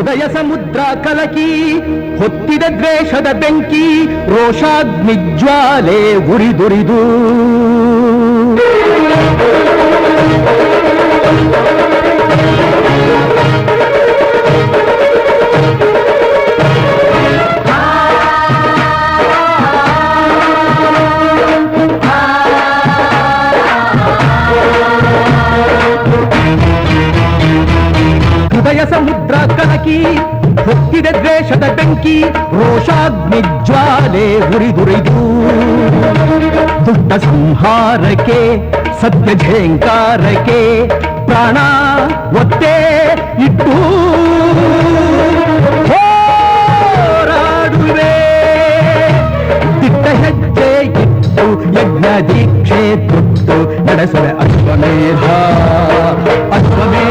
ಹೃದಯ ಸಮುದ್ರ ಕಲಕಿ ಹೊತ್ತಿದ ದ್ವೇಷದ ಬೆಂಕಿ ರೋಷಾಗ್ನಿಜ್ವಾಲೆ ಉರಿದುರಿದು. ಹೃದಯ ಸಮುದ್ರ ಕಲಕಿ ಹೊತ್ತಿದ ದ್ವೇಷದ ಬೆಂಕಿ ರೋಷಾಗ್ನಿಜ್ವಾಲೆ ಉರಿದುರಿದು ದುಷ್ಟ ಸಂಹಾರಕ್ಕೆ ಸತ್ಯ ಝೇಂಕಾರಕ್ಕೆ ಪ್ರಾಣ ಒತ್ತೆ ಇಟ್ಟು ಹೋರಾಡುವೆ ದಿಟ್ಟ ಹೆಜ್ಜೆ ಇಟ್ಟು ಯಜ್ಞ ದೀಕ್ಷೆ ತೊಟ್ಟು ನಡೆಸುವೆ ಅಶ್ವಮೇಧ ಅಶ್ವಮೇಧ ಅಶ್ವಮೇಧ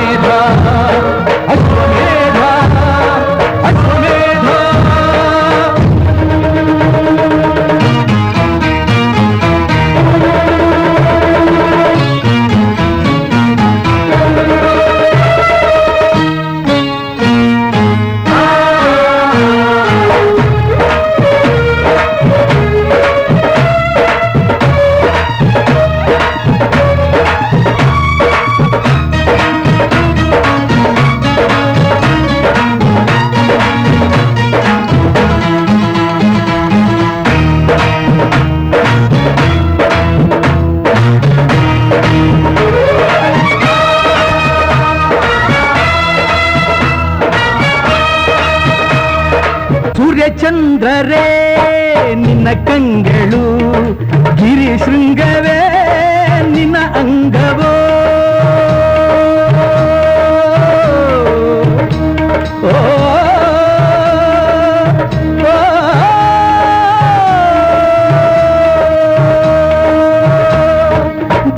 ಸೂರ್ಯಚಂದ್ರರೇ ನಿನ್ನ ಕಂಗಳು ಗಿರಿ ಶೃಂಗವೇ ನಿನ್ನ ಅಂಗವೋ?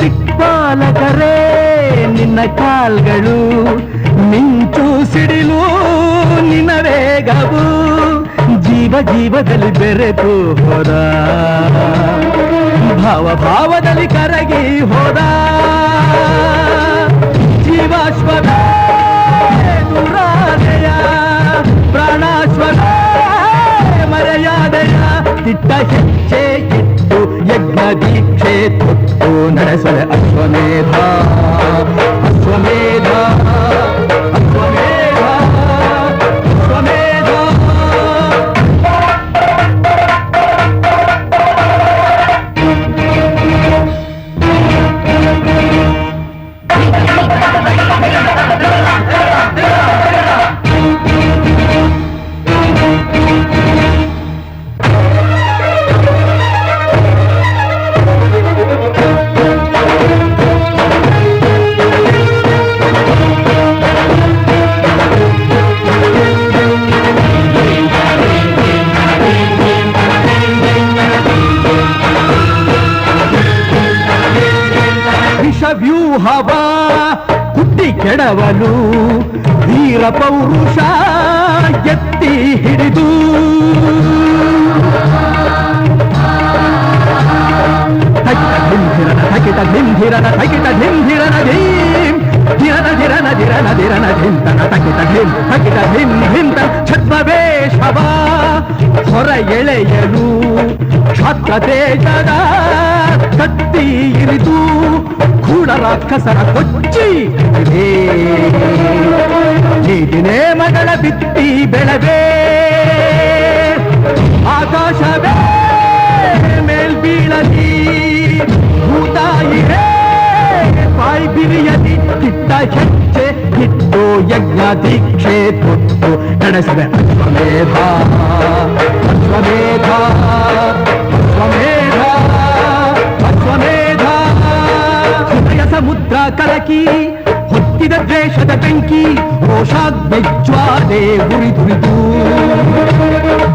ದಿಕ್ಪಾಲಕರೇ ನಿನ್ನ ಕಾಲ್ಗಳು ಮಿಂಚು ಸಿಡಿಲು ನಿನ್ನ ವೇಗವು? ಜೀವ ಜೀವದಲ್ಲಿ ಬೆರೆತು ಹೋದ ಭಾವ ಭಾವದಲ್ಲಿ ಕರಗಿ ಹೋದ ಜೀವಾಶ್ವದ ದುರಾದಯ ಪ್ರಾಣಾಶ್ವದ ಮರೆಯಾದಯ ತಿಟ್ಟ ಹೆಜ್ಜೆ ಇಟ್ಟು ಯಜ್ಞ ದೀಕ್ಷೆ ತೊಟ್ಟು ನಡೆಸಲೆ ಅಶ್ವಮೇಧ ಅಶ್ವಮೇಧ ಅಶ್ವಮೇಧ ವಿಷವ್ಯೂಹವ ಕುಟ್ಟಿ ಕೆಡವಲು ವೀರ ಪೌರುಷ ಎತ್ತಿ ಹಿಡಿದು ತಕಿಟ ಧಿಂಧಿರನ ತಕಿಟ ಧಿಂಧಿರನ ಧೀಂ ಧಿರನ ಧಿರನ ಧಿರನ ಧಿರನ ಧಿಂತನ ತಕಿಟ ಧಿಂ ತಕಿಟ ಧಿಂ ಧಿಂತ ಛದ್ಮವೇಷವ ಹೊರ ಎಳೆಯಲು ಕ್ಷಾತ್ರ ತೇಜದ ಕತ್ತಿ ಇರಿದು ಕೂಡ ರಾಕ್ಷಸರ ಕೊಚ್ಚಿ ನೀತಿನೇ ಮಗಳ ಬಿತ್ತಿ ಬೆಳವೇ ಆಕಾಶವೇ ಮೇಲ್ಬೀಳಲಿ ಭೂತಾಯಿರೇ ಬಾಯಿ ಬಿರಿಯಲಿ ಕಿಟ್ಟ ಹೆಜ್ಜೆ ಇಟ್ಟು ಯಜ್ಞ ದೀಕ್ಷೆ ತೊಟ್ಟು ನಡೆಸಿದೆ ಅಶ್ವಮೇಧ ಅಶ್ವಮೇಧ ಅಶ್ವಮೇಧ ಕಲಕಿ ಹೊತ್ತಿದ ದ್ವೇಷದ ಬೆಂಕಿ ರೋಷಾಗ್ನಿಜ್ವಾಲೆ ಉರಿದುರಿದು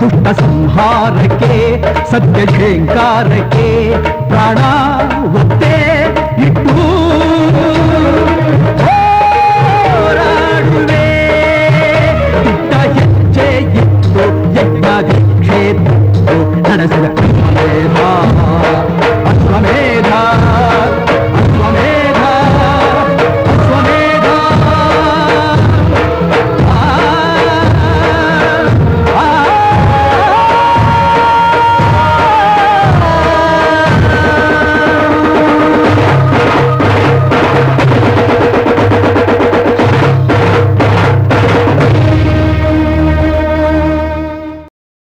ದುಷ್ಟ ಸಂಹಾರಕ್ಕೆ ಸತ್ಯ ಶೇಂಕಾರಕ್ಕೆ ಪ್ರಾಣ